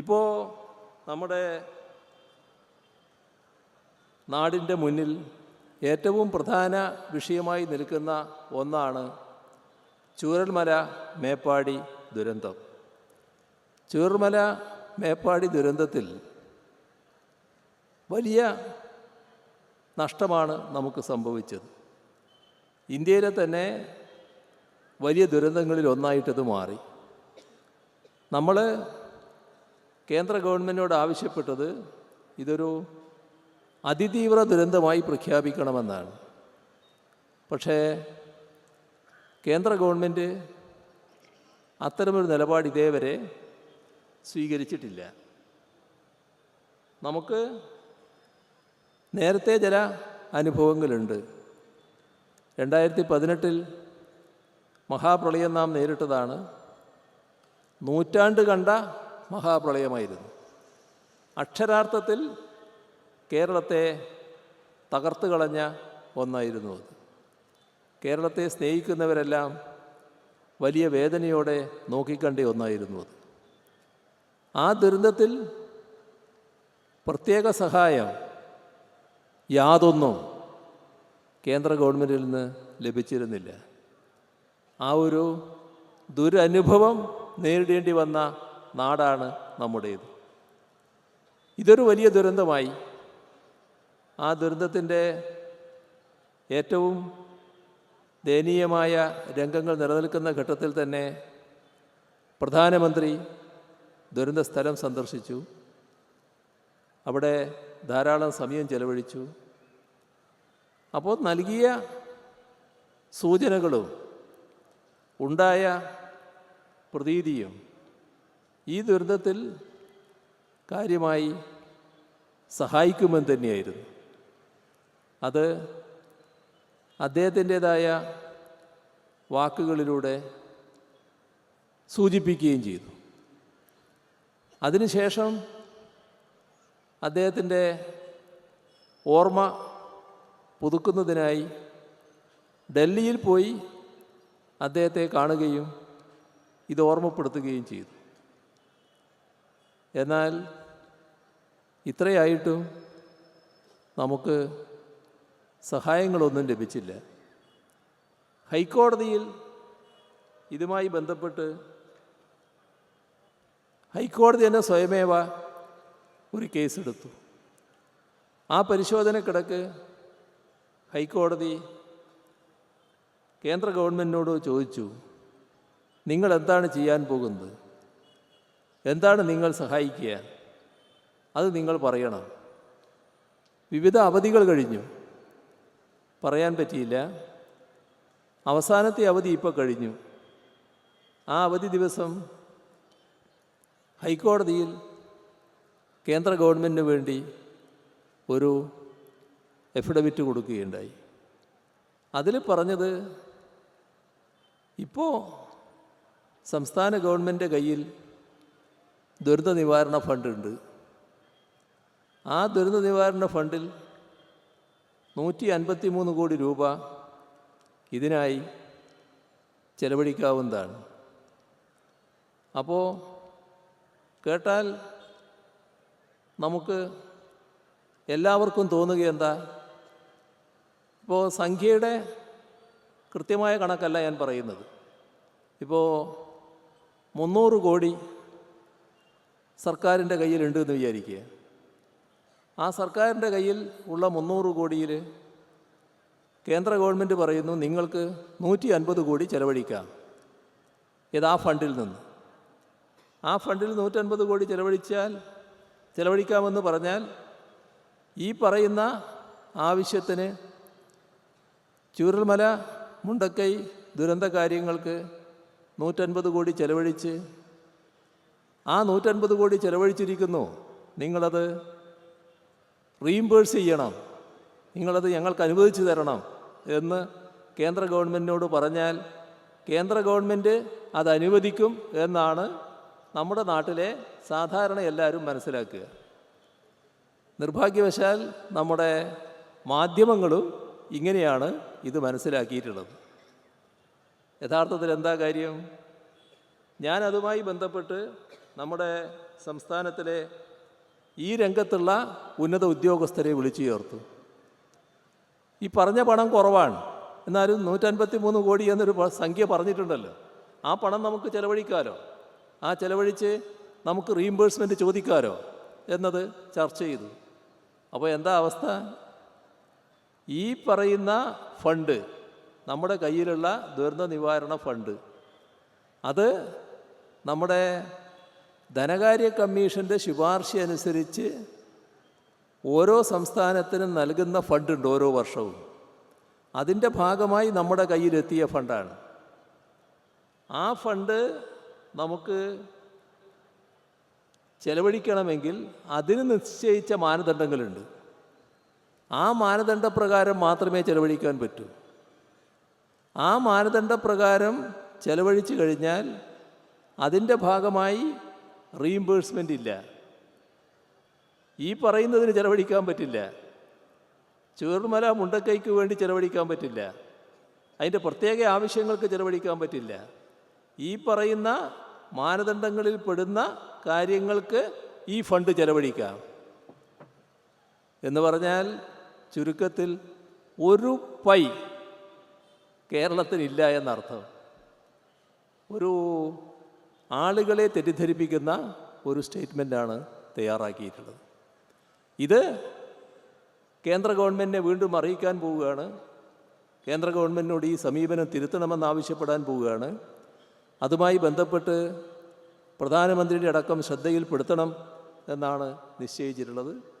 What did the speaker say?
ഇപ്പോൾ നമ്മുടെ നാടിന്റെ മുന്നിൽ ഏറ്റവും പ്രധാന വിഷയമായി നിൽക്കുന്ന ഒന്നാണ് ചൂരൽമല മേപ്പാടി ദുരന്തം. ചൂരൽമല മേപ്പാടി ദുരന്തത്തിൽ വലിയ നഷ്ടമാണ് നമുക്ക് സംഭവിച്ചത്. ഇന്ത്യയിലെ തന്നെ വലിയ ദുരന്തങ്ങളിൽ ഒന്നായിട്ടത് മാറി. നമ്മൾ കേന്ദ്ര ഗവൺമെന്റിനോട് ആവശ്യപ്പെട്ടത് ഇതൊരു അതിതീവ്ര ദുരന്തമായി പ്രഖ്യാപിക്കണമെന്നാണ്. പക്ഷേ കേന്ദ്ര ഗവൺമെന്റ് അത്തരമൊരു നിലപാട് ഇതേവരെ സ്വീകരിച്ചിട്ടില്ല. നമുക്ക് നേരത്തെ ചില അനുഭവങ്ങളുണ്ട്. രണ്ടായിരത്തി പതിനെട്ടിൽ മഹാപ്രളയം നാം നേരിട്ടതാണ്. നൂറ്റാണ്ട് കണ്ട മഹാപ്രളയമായിരുന്നു. അക്ഷരാർത്ഥത്തിൽ കേരളത്തെ തകർത്തു കളഞ്ഞ ഒന്നായിരുന്നു അത്. കേരളത്തെ സ്നേഹിക്കുന്നവരെല്ലാം വലിയ വേദനയോടെ നോക്കിക്കണ്ട ഒന്നായിരുന്നു അത്. ആ ദുരന്തത്തിൽ പ്രത്യേക സഹായം യാതൊന്നും കേന്ദ്ര ഗവൺമെന്റിൽ നിന്ന് ലഭിച്ചിരുന്നില്ല. ആ ഒരു ദുരനുഭവം നേരിടേണ്ടി വന്ന നാടാണ് നമ്മുടേത്. ഇതൊരു വലിയ ദുരന്തമായി. ആ ദുരന്തത്തിന്റെ ഏറ്റവും ദയനീയമായ രംഗങ്ങൾ നിലനിൽക്കുന്ന ഘട്ടത്തിൽ തന്നെ പ്രധാനമന്ത്രി ദുരന്ത സ്ഥലം സന്ദർശിച്ചു. അവിടെ ധാരാളം സമയം ചെലവഴിച്ചു. അപ്പോൾ നൽകിയ സൂചനകളും ഉണ്ടായ പ്രതീതിയും ഈ ദുരിതത്തിൽ കാര്യമായി സഹായിക്കുമെന്ന് തന്നെയായിരുന്നു. അത് അദ്ദേഹത്തിന്റെതായ വാക്കുകളിലൂടെ സൂചിപ്പിക്കുകയും ചെയ്തു. അതിനുശേഷം അദ്ദേഹത്തിന്റെ ഓർമ്മ പുതുക്കുന്നതിനായി ഡൽഹിയിൽ പോയി അദ്ദേഹത്തെ കാണുകയും ഇത് ഓർമ്മപ്പെടുത്തുകയും ചെയ്തു. എന്നാൽ ഇത്രയായിട്ടും നമുക്ക് സഹായങ്ങളൊന്നും ലഭിച്ചില്ല. ഹൈക്കോടതിയിൽ ഇതുമായി ബന്ധപ്പെട്ട് ഹൈക്കോടതി തന്നെ സ്വയമേവ ഒരു കേസെടുത്തു. ആ പരിശോധനക്കിടക്ക് ഹൈക്കോടതി കേന്ദ്ര ഗവൺമെന്റിനോട് ചോദിച്ചു നിങ്ങൾ എന്താണ് ചെയ്യാൻ പോകുന്നത്? എന്താണ് നിങ്ങൾ സഹായിക്കുക? അത് നിങ്ങൾ പറയണം. വിവിധ അവധികൾ കഴിഞ്ഞു. പറയാൻ പറ്റിയില്ല. അവസാനത്തെ അവധി ഇപ്പോൾ കഴിഞ്ഞു. ആ അവധി ദിവസം ഹൈക്കോടതിയിൽ കേന്ദ്ര ഗവൺമെന്റിന് വേണ്ടി ഒരു എഫിഡവിറ്റ് കൊടുക്കുകയുണ്ടായി. അതിൽ പറഞ്ഞത് ഇപ്പോൾ സംസ്ഥാന ഗവൺമെന്റ് കയ്യിൽ ദുരന്ത നിവാരണ ഫണ്ടുണ്ട്. ആ ദുരന്ത നിവാരണ ഫണ്ടിൽ നൂറ്റി അൻപത്തി മൂന്ന് കോടി രൂപ ഇതിനായി ചെലവഴിക്കാവുന്നതാണ്. അപ്പോൾ കേട്ടാൽ നമുക്ക് എല്ലാവർക്കും തോന്നുക എന്താ? ഇപ്പോൾ സംഖ്യയുടെ കൃത്യമായ കണക്കല്ല ഞാൻ പറയുന്നത്. ഇപ്പോൾ മുന്നൂറ് കോടി സർക്കാരിന്റെ കയ്യിലുണ്ട് എന്ന് വിചാരിക്കുക. ആ സർക്കാരിന്റെ കയ്യിൽ ഉള്ള മുന്നൂറ് കോടിയിൽ കേന്ദ്ര ഗവൺമെന്റ് പറയുന്നു നിങ്ങൾക്ക് നൂറ്റി അൻപത് കോടി ചെലവഴിക്കാം. ആ ഫണ്ടിൽ നിന്ന്. ആ ഫണ്ടിൽ നൂറ്റൻപത് കോടി ചെലവഴിച്ചാൽ ചെലവഴിക്കാമെന്ന് പറഞ്ഞാൽ ഈ പറയുന്ന ആവശ്യത്തിന് ചൂരൽമല മുണ്ടക്കൈ ദുരന്ത കാര്യങ്ങൾക്ക് നൂറ്റൻപത് കോടി ചെലവഴിച്ച് ആ നൂറ്റൻപത് കോടി ചെലവഴിച്ചിരിക്കുന്നു. നിങ്ങളത് റീംബേഴ്സ് ചെയ്യണം. നിങ്ങളത് ഞങ്ങൾക്ക് അനുവദിച്ചു തരണം എന്ന് കേന്ദ്ര ഗവൺമെന്റിനോട് പറഞ്ഞാൽ കേന്ദ്ര ഗവൺമെന്റ് അത് അനുവദിക്കും എന്നാണ് നമ്മുടെ നാട്ടിലെ സാധാരണ എല്ലാവരും മനസ്സിലാക്കുക. നിർഭാഗ്യവശാൽ നമ്മുടെ മാധ്യമങ്ങളും ഇങ്ങനെയാണ് ഇത് മനസ്സിലാക്കിയിട്ടുള്ളത്. യഥാർത്ഥത്തിൽ എന്താ കാര്യം? ഞാൻ അതുമായി ബന്ധപ്പെട്ട് നമ്മുടെ സംസ്ഥാനത്തിലെ ഈ രംഗത്തുള്ള ഉന്നത ഉദ്യോഗസ്ഥരെ വിളിച്ചു ചേർത്തു. ഈ പറഞ്ഞ പണം കുറവാണ്. എന്നാലും നൂറ്റൻപത്തി മൂന്ന് കോടി എന്നൊരു സംഖ്യ പറഞ്ഞിട്ടുണ്ടല്ലോ. ആ പണം നമുക്ക് ചെലവഴിക്കാലോ? ആ ചെലവഴിച്ച് നമുക്ക് റീഇംബേഴ്സ്മെന്റ് ചോദിക്കാലോ? എന്നത് ചർച്ച ചെയ്തു. അപ്പോൾ എന്താ അവസ്ഥ? ഈ പറയുന്ന ഫണ്ട് നമ്മുടെ കയ്യിലുള്ള ദുരന്ത നിവാരണ ഫണ്ട് അത് നമ്മുടെ ധനകാര്യ കമ്മീഷന്റെ ശുപാർശ അനുസരിച്ച് ഓരോ സംസ്ഥാനത്തിനും നൽകുന്ന ഫണ്ടുണ്ട് ഓരോ വർഷവും. അതിന്റെ ഭാഗമായി നമ്മുടെ കയ്യിലെത്തിയ ഫണ്ടാണ്. ആ ഫണ്ട് നമുക്ക് ചെലവഴിക്കണമെങ്കിൽ അതിന് നിശ്ചയിച്ച മാനദണ്ഡങ്ങളുണ്ട്. ആ മാനദണ്ഡപ്രകാരം മാത്രമേ ചെലവഴിക്കാൻ പറ്റൂ. ആ മാനദണ്ഡപ്രകാരം ചെലവഴിച്ചു കഴിഞ്ഞാൽ അതിന്റെ ഭാഗമായി റീഇംബേഴ്സ്മെന്റ് ഇല്ല. ഈ പറയുന്നതിന് ചെലവഴിക്കാൻ പറ്റില്ല. ചുവർമല മുണ്ടക്കൈക്ക് വേണ്ടി ചെലവഴിക്കാൻ പറ്റില്ല. അതിന്റെ പ്രത്യേക ആവശ്യങ്ങൾക്ക് ചെലവഴിക്കാൻ പറ്റില്ല. ഈ പറയുന്ന മാനദണ്ഡങ്ങളിൽ പെടുന്ന കാര്യങ്ങൾക്ക് ഈ ഫണ്ട് ചെലവഴിക്കാം. എന്ന് പറഞ്ഞാൽ ചുരുക്കത്തിൽ ഒരു പൈ കേരളത്തിനില്ല എന്നർത്ഥം. ഒരു ആളുകളെ തെറ്റിദ്ധരിപ്പിക്കുന്ന ഒരു സ്റ്റേറ്റ്മെന്റാണ് തയ്യാറാക്കിയിട്ടുള്ളത്. ഇത് കേന്ദ്ര ഗവൺമെന്റിനെ വീണ്ടും അറിയിക്കാൻ പോവുകയാണ്. കേന്ദ്ര ഗവൺമെന്റിനോട് ഈ സമീപനം തിരുത്തണമെന്ന് ആവശ്യപ്പെടാൻ പോവുകയാണ്. അതുമായി ബന്ധപ്പെട്ട് പ്രധാനമന്ത്രിയുടെ അടക്കം ശ്രദ്ധയിൽപ്പെടുത്തണം എന്നാണ് നിശ്ചയിച്ചിട്ടുള്ളത്.